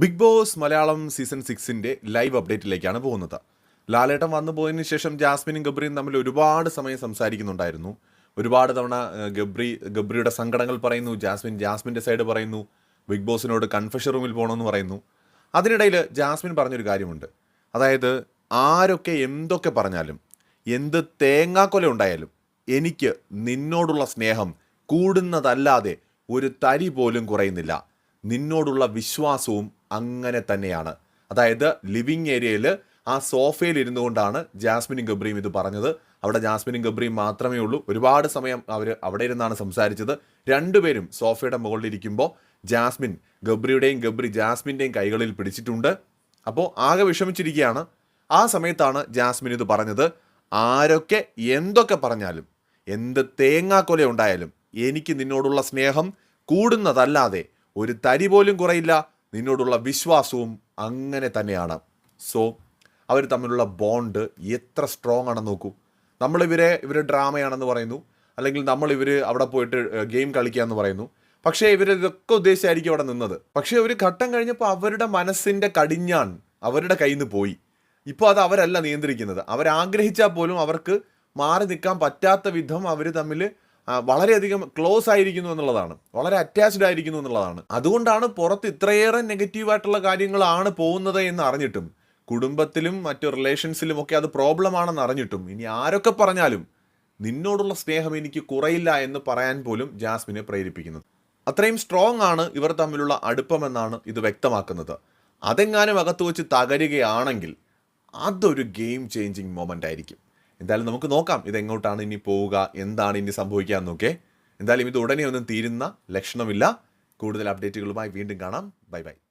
Big boss Malayalam season സിക്സിന്റെ live അപ്ഡേറ്റിലേക്കാണ് പോകുന്നത്. ലാലേട്ടൻ വന്നു പോയതിനു ശേഷം ജാസ്മിനും ഗബ്രിയും തമ്മിൽ ഒരുപാട് സമയം സംസാരിക്കുന്നുണ്ടായിരുന്നു. ഒരുപാട് തവണ ഗബ്രി ഗബ്രിയുടെ സങ്കടങ്ങൾ പറയുന്നു ജാസ്മിൻ ജാസ്മിന്റെ സൈഡ് പറയുന്നു ബിഗ് ബോസിനോട് കൺഫഷൻ റൂമിൽ പോകണമെന്ന് പറയുന്നു. അതിനിടയിൽ ജാസ്മിൻ പറഞ്ഞൊരു കാര്യമുണ്ട്. അതായത് ആരൊക്കെ എന്തൊക്കെ പറഞ്ഞാലും എന്ത് തേങ്ങാക്കൊല ഉണ്ടായാലും എനിക്ക് നിന്നോടുള്ള സ്നേഹം കൂടുന്നതല്ലാതെ ഒരു തരി പോലും കുറയുന്നില്ല. നിന്നോടുള്ള വിശ്വാസവും അങ്ങനെ തന്നെയാണ്. അതായത് ലിവിങ് ഏരിയയിൽ ആ സോഫയിൽ ഇരുന്നു കൊണ്ടാണ് ജാസ്മിനും ഗബ്രിയും ഇത് പറഞ്ഞത്. അവിടെ ജാസ്മിനും ഗബ്രിയും മാത്രമേ ഉള്ളൂ. ഒരുപാട് സമയം അവർ അവിടെ ഇരുന്നാണ് സംസാരിച്ചത്. രണ്ടുപേരും സോഫയുടെ മുകളിലിരിക്കുമ്പോൾ ജാസ്മിൻ ഗബ്രിയുടെയും ഗബ്രി ജാസ്മിന്റെയും കൈകളിൽ പിടിച്ചിട്ടുണ്ട്. അപ്പോൾ ആകെ വിഷമിച്ചിരിക്കുകയാണ്. ആ സമയത്താണ് ജാസ്മിൻ ഇത് പറഞ്ഞത്. ആരൊക്കെ എന്തൊക്കെ പറഞ്ഞാലും എന്ത് തേങ്ങാക്കൊല ഉണ്ടായാലും എനിക്ക് നിന്നോടുള്ള സ്നേഹം കൂടുന്നതല്ലാതെ ഒരു തരി പോലും കുറയില്ല. നിന്നോടുള്ള വിശ്വാസവും അങ്ങനെ തന്നെയാണ്. സോ അവർ തമ്മിലുള്ള ബോണ്ട് എത്ര സ്ട്രോങ് ആണെന്ന് നോക്കൂ. നമ്മളിവരെ ഇവർ ഡ്രാമയാണെന്ന് പറയുന്നു. അല്ലെങ്കിൽ നമ്മൾ അവിടെ പോയിട്ട് ഗെയിം കളിക്കുക എന്ന് പറയുന്നു. പക്ഷേ ഇവർ ഇതൊക്കെ ഉദ്ദേശിച്ചായിരിക്കും അവിടെ നിന്നത്. പക്ഷേ ഒരു ഘട്ടം കഴിഞ്ഞപ്പോൾ അവരുടെ മനസ്സിന്റെ കടിഞ്ഞാൺ അവരുടെ കയ്യിൽ നിന്ന് പോയി. ഇപ്പോൾ അത് അവരല്ല നിയന്ത്രിക്കുന്നത്. അവരാഗ്രഹിച്ചാൽ പോലും അവർക്ക് മാറി നിൽക്കാൻ പറ്റാത്ത വിധം അവർ തമ്മിൽ വളരെയധികം ക്ലോസ് ആയിരിക്കുന്നു എന്നുള്ളതാണ്. വളരെ അറ്റാച്ച്ഡ് ആയിരിക്കുന്നു എന്നുള്ളതാണ്. അതുകൊണ്ടാണ് പുറത്ത് ഇത്രയേറെ നെഗറ്റീവായിട്ടുള്ള കാര്യങ്ങളാണ് പോകുന്നത് എന്ന് അറിഞ്ഞിട്ടും കുടുംബത്തിലും മറ്റു റിലേഷൻസിലും ഒക്കെ അത് പ്രോബ്ലം ആണെന്ന് അറിഞ്ഞിട്ടും ഇനി ആരൊക്കെ പറഞ്ഞാലും നിന്നോടുള്ള സ്നേഹം എനിക്ക് കുറയില്ല എന്ന് പറയാൻ പോലും ജാസ്മിനെ പ്രേരിപ്പിക്കുന്നത്. അത്രയും സ്ട്രോങ് ആണ് ഇവർ തമ്മിലുള്ള അടുപ്പമെന്നാണ് ഇത് വ്യക്തമാക്കുന്നത്. അതെങ്ങാനും അകത്ത് വെച്ച് തകരുകയാണെങ്കിൽ അതൊരു ഗെയിം ചേഞ്ചിങ് മൊമെന്റ് ആയിരിക്കും. എന്തായാലും നമുക്ക് നോക്കാം ഇതെങ്ങോട്ടാണ് ഇനി പോവുക എന്താണ് ഇനി സംഭവിക്കുക എന്നൊക്കെ. എന്തായാലും ഇത് ഉടനെ ഒന്നും തീരുന്ന ലക്ഷണമില്ല. കൂടുതൽ അപ്ഡേറ്റുകളുമായി വീണ്ടും കാണാം. Bye bye